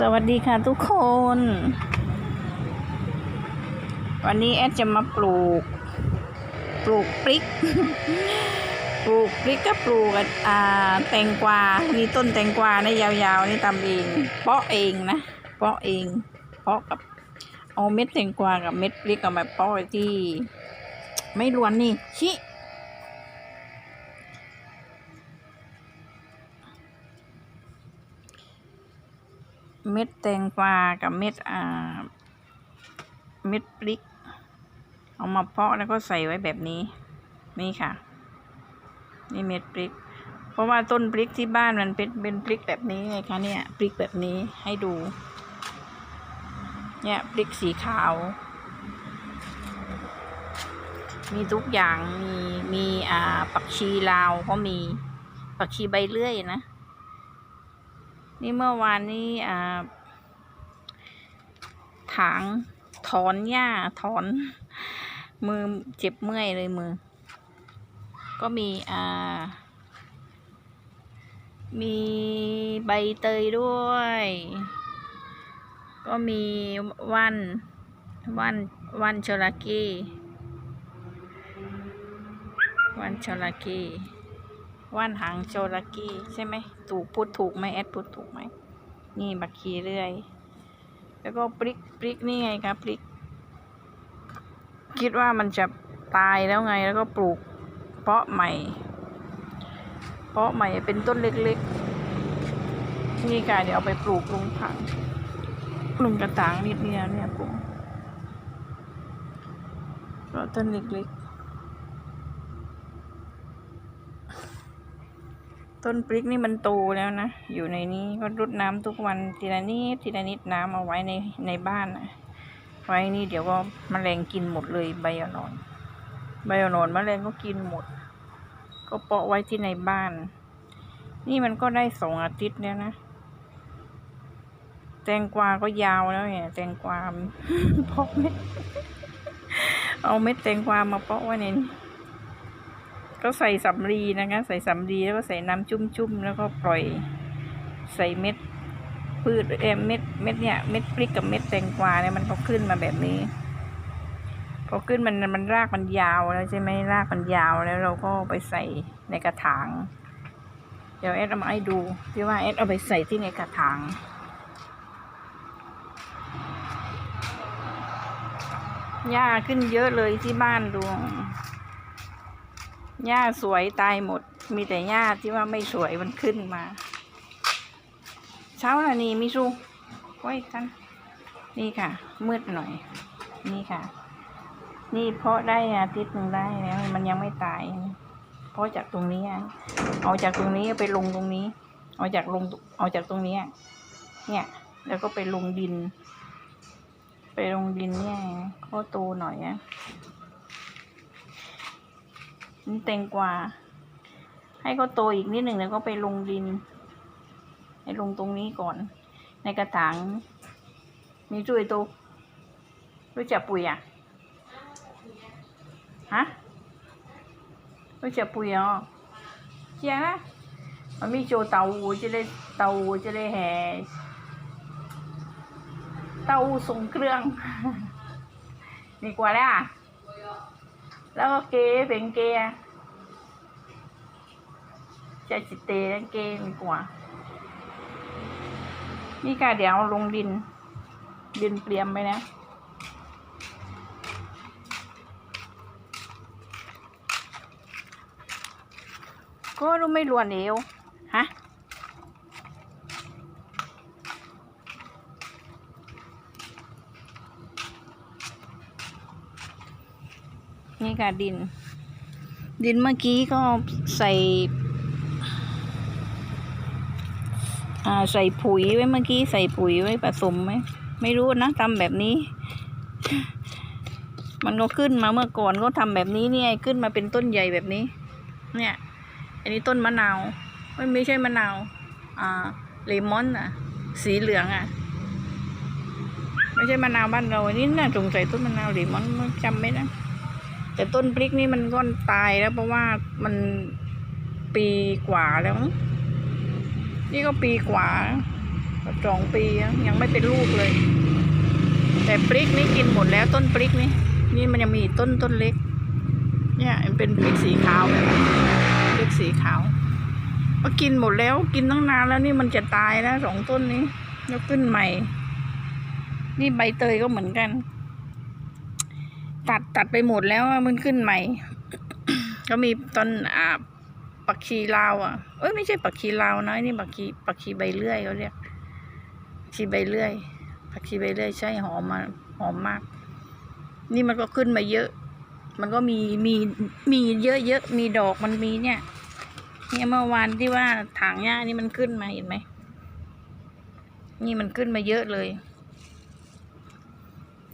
สวัสดีค่ะทุกคน วันนี้แอดจะมาปลูก ปลูกพริก ปลูกพริกก็ปลูกอ่าแตงกวานี่ต้นแตงกวานะยาวๆนี่ตำเอง เพาะเองนะ เพาะเอง เพาะกับเอาเม็ดแตงกวากับเม็ดพริกเอามาเพาะที่ ไม่รวนนี่ชิ เม็ดแตงกวากับเม็ดอ่า เม็ดพริก เอามาเพาะแล้วก็ใส่ไว้แบบนี้ นี่ค่ะ นี่เม็ดพริก เพราะว่าต้นพริกที่บ้านมันเป็นเป็นพริกแบบนี้ไงคะเนี่ยพริกแบบนี้ให้ดู เนี่ยพริกสีขาว มีทุกอย่างมีมีอ่าปักชีลาวก็มีปักชีใบเลื่อยนะ นี่เมื่อวานนี้อ่าถางถอนหญ้าถอน มือเจ็บเมื่อยเลยมือ ก็มีอ่า มีใบเตยด้วย ก็มีว่านว่านว่านชลากีว่านชลากี ว่านหางโจลากีใช่ไหมถูกพูดถูกไหมแอดพูดถูกไหมนี่บักขีเรื่อย แล้วก็พริกพริกนี่ไงครับพริก คิดว่ามันจะตายแล้วไงแล้วก็ปลูกเพาะใหม่ เพาะใหม่เป็นต้นเล็กๆ นี่กายเดี๋ยวเอาไปปลูกลงถังลูกกระถางนิดเดียวเนี่ยปลูกเพราะต้นเล็กๆ ต้นพริกนี่มันโตแล้วนะ อยู่ในนี้ก็รดน้ำทุกวันทีละนิดทีละนิดน้ำเอาไว้ในในบ้านนะไว้นี่เดี๋ยวก็มแมลงกินหมดเลยใบอ่อน ใบอ่อนมแมลงก็กินหมด ก็เปาะไว้ที่ในบ้าน นี่มันก็ได้สองอาทิตย์แล้วนะ แตงกวาก็ยาวแล้วเนี่ยแตงกวาเพาะเม็ดเอาเม็ดแตงกวามาเพาะไว้ในนี้ ก็ใส่สำลีนะคะ ใส่สำลีแล้วก็ใส่น้ำจุ่มๆแล้วก็ปล่อยใส่เม็ดพืชเอเม็ดเม็ดเนี่ยเม็ดพริกกับเม็ดแตงกวาเนี่ยมันก็ขึ้นมาแบบนี้ พอขึ้นมันมันรากมันยาวแล้วใช่ไหมรากมันยาวแล้วเราก็ไปใส่ในกระถาง เดี๋ยวแอดเอามาให้ดูที่ว่าแอดเอาไปใส่ที่ในกระถางหญ้าขึ้นเยอะเลยที่บ้านดวง หญ้าสวยตายหมด มีแต่หญ้าที่ว่าไม่สวยมันขึ้นมาเช้าละนี่มิซูไว้กันนี่ค่ะ มืดหน่อย นี่ค่ะ นี่เพาะได้อาทิตย์หนึ่งได้แล้วมันยังไม่ตาย เพราะจากตรงนี้อเอาจากตรงนี้ไปลงตรงนี้ เอาจากลงเอาจากตรงนี้เนี่ย แล้วก็ไปลงดิน ไปลงดินเนี่ยก็โตหน่อยอะ นี่แตงกวา ให้เขาโตอีกนิดหนึ่งแล้วก็ไปลงดินให้ลงตรงนี้ก่อน ในกระถางมีจุ้ยโตรู้จักปุ๋ยอะฮะรู้จักปุ๋ยอะเจียนะมันมีโจเตาหูจะได้เตาหูจะได้แห่เตาหูส่งเครื่องมีกว่าแล้วอะ แล้วก็เกเป็นเกอะจะจิตเตนั่นเกมีกว่า นี่ค่ะเดี๋ยวลงดิน ดินเตรียมไปนะก็รู้ไม่รวนเอวฮะ นี่ค่ะดิน ดินเมื่อกี้ก็ใส่าใส่ปุ๋ยไว้เมื่อกี้ใส่ปุ๋ยไว้ผสมไหมไม่รู้นะทำแบบนี้ มันก็ขึ้นมาเมื่อก่อนก็ทำแบบนี้เนี่ยขึ้นมาเป็นต้นใหญ่แบบนี้ เนี่ย อันนี้ต้นมะนาวไม่ไม่ใช่มะนาวอ่าเลมอนอะ สีเหลืองอะ ไม่ใช่มะนาวบ้านเราอันนี้น่าสงสัยต้นมะนาวเลมอนจำไม่ได้ แต่ต้นพริกนี่มันก็ตายแล้วเพราะว่ามันปีกว่าแล้ว นี่ก็ปีกว่าสองปียังไม่เป็นลูกเลย แต่พริกนี่กินหมดแล้วต้นพริกนี่นี่มันยังมีต้นต้นเล็ก เนี่ยมันเป็นพริกสีขาวแบบพริกสีขาวก็กินหมดแล้วกินตั้งนานแล้วนี่มันจะตายแล้วสองต้นนี้แล้วขึ้นใหม่ นี่ใบเตยก็เหมือนกัน ตัดตัดไปหมดแล้วมันขึ้นใหม่ ก็มีต้นอ่าปักชีลาวอะเอ้ยไม่ใช่ปักชีลาวนะนี่ปักชีปักชีใบเลื่อยเขาเรียกผักชีใบเลื่อยผักชีใบเลื่อยใช่หอมมาหอมมาก นี่มันก็ขึ้นมาเยอะ มันก็มีมีมีเยอะเยอะมีดอกมันมีเนี่ย เนี่ยเมื่อวานที่ว่าถางหญ้านี่มันขึ้นมาเห็นไหมนี่มันขึ้นมาเยอะเลย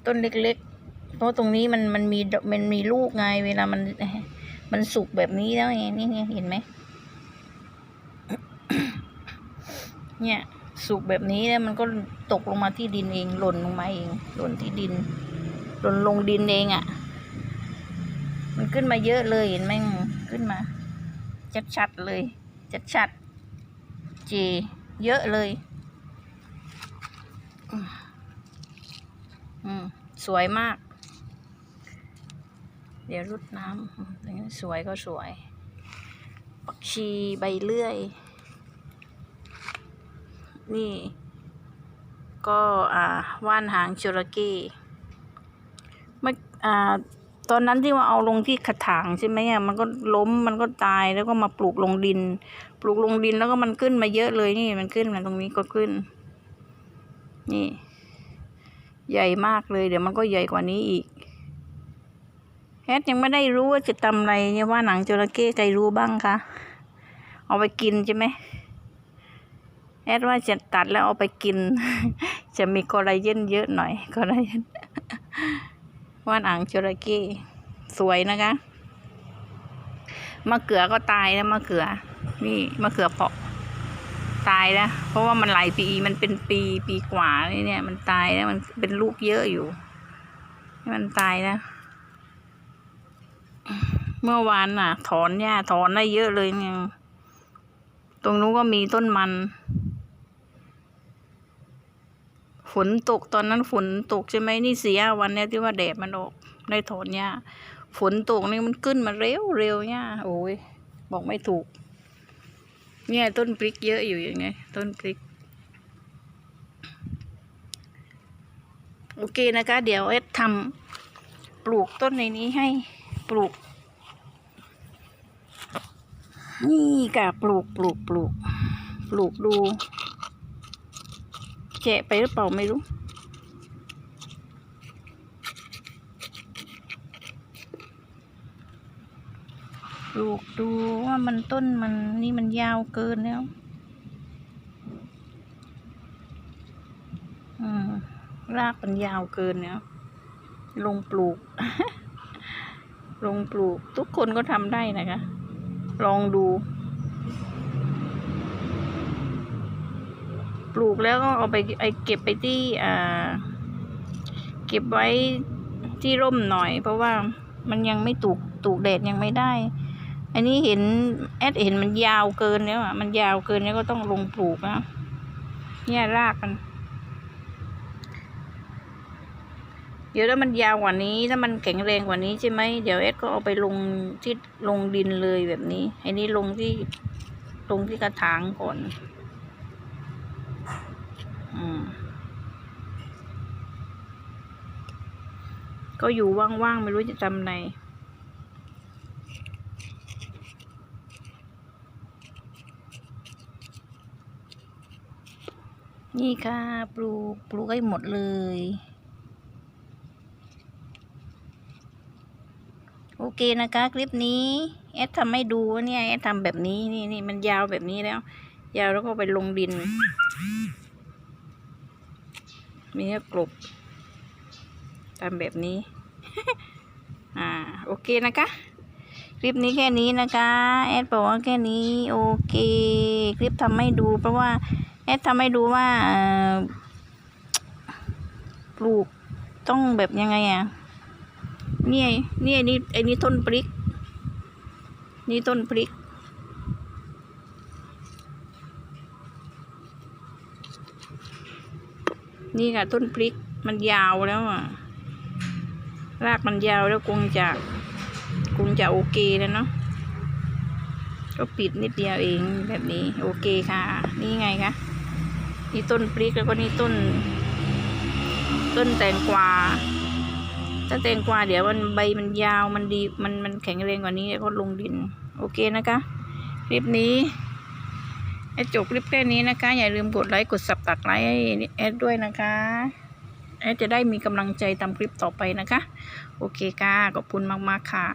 ต้นเล็ก เพราะตรงนี้มันมันมีมันมีลูกไง เวลามันมันสุกแบบนี้แล้วไงนี่เห็นไหมเนี่ยสุกแบบนี้แล้วมันก็ตกลงมาที่ดินเองหล่นลงมาเองหล่นที่ดินหล่นลงดินเองอะ่ะ มันขึ้นมาเยอะเลยเห็นไหมขึ้นมาชัดๆเลยชัดๆเจเยอะเลย อืมสวยมาก เดี๋ยวรุดน้ำอย่างนี้สวยก็สวย ปักชีใบเลื่อย นี่ ก็อ่าว่านหางจระเข้เมื่ออ่าตอนนั้นที่ว่าเอาลงที่กระถางใช่ไหมอะมันก็ล้มมันก็ตายแล้วก็มาปลูกลงดิน ปลูกลงดินแล้วก็มันขึ้นมาเยอะเลยนี่มันขึ้นมาตรงนี้ก็ขึ้น นี่ ใหญ่มากเลย เดี๋ยวมันก็ใหญ่กว่านี้อีก แฮทยังไม่ได้รู้ว่าจะทำอะไรเนี่ยว่าหนังจระเข้ใครรู้บ้างคะเอาไปกินใช่ไหมแอดว่าจะตัดแล้วเอาไปกิน จะมีคอลลาเจนเยอะหน่อยคอลลาเจนว่านอ่างจระเข้สวยนะคะมะเขือก็ตายแล้วมะเขือ นี่มะเขือเปาะตายแล้วเพราะว่ามันหลายปีมันเป็นปีปีกว่านี่เนี่ย มันตายแล้วมันเป็นลูกเยอะอยู่มันตายนะ เมื่อวานน่ะ ถอนหญ้าถอนได้เยอะเลยเนี่ย ตรงนู้นก็มีต้นมัน ฝนตกตอนนั้นฝนตกใช่ไหมนี่เสียวันเนี้ยที่ว่าแดดมันออกได้ถอนหญ้าฝนตกนี่มันขึ้นมาเร็วเร็วหญ้าโอ้ยบอกไม่ถูก เนี่ยต้นพริกเยอะอยู่อย่างไง ต้นพริก โอเคนะคะ เดี๋ยวเอสทำปลูกต้นในนี้ให้ ปลูก นี่ค่ะปลูกปลูกปลูก ปลูกดูแกะไปหรือเปล่าไม่รู้ ปลูกดูว่ามันต้นมันนี่มันยาวเกินแล้วอืมรากมันยาวเกินแล้วลงปลูก ลงปลูกทุกคนก็ทำได้นะคะ ลองดู ปลูกแล้วก็เอาไปไอเก็บไปที่อ่า เก็บไว้ที่ร่มหน่อย เพราะว่ามันยังไม่ถูกถูกแดดยังไม่ได้ อันนี้เห็นแอดเห็นมันยาวเกินแล้วอะมันยาวเกินแล้วก็ต้องลงปลูกนะเนี่ยรากมัน เดี๋ยวถ้ามันยาวกว่านี้ ถ้ามันแข็งแรงกว่านี้ใช่ไหมเดี๋ยวเอสก็เอาไปลงที่ลงดินเลยแบบนี้ไอ้นี้ลงที่ลงที่กระถางก่อน อืมก็อยู่ว่างๆ ไม่รู้จะทำไงนี่ค่ะ ปลูก ปลูกให้หมดเลย โอ เคนะคะ คลิปนี้แอดทำให้ดูเนี่ยแอดทำแบบนี้นี่นี่มันยาวแบบนี้แล้ว ยาวแล้วก็ไปลงดิน มีเนื้อกลบทำแบบนี้ อ่าโอเคนะคะ คลิปนี้แค่นี้นะคะ แอดบอกว่าแค่นี้โอเค คลิปทำให้ดู เพราะว่าแอดทำให้ดูว่าเอ่อปลูกต้องแบบยังไงอะ เนี่ยเนี่ยนี่ไอ้นี่ต้นพริก นี่ต้นพริก นี่ค่ะต้นพริกมันยาวแล้วอะ รากมันยาวแล้วคงจะคงจะโอเคแล้วเนาะก็ปิดนิดเดียวเองแบบนี้ โอเคค่ะ นี่ไงคะนี่ต้นพริกแล้วก็นี่ต้น ต้นแตงกวา ถ้าแตงกวาเดี๋ยวมันใบมันยาวมันดีมันมันแข็งแรงกว่านี้ก็ลงดิน โอเคนะคะ คลิปนี้แอดจบคลิปแค่นี้นะคะ อย่าลืมกดไลค์กดสับตักไลค์ให้แอดด้วยนะคะแอดจะได้มีกำลังใจทำคลิปต่อไปนะคะ โอเคค่ะขอบคุณมากๆค่ะ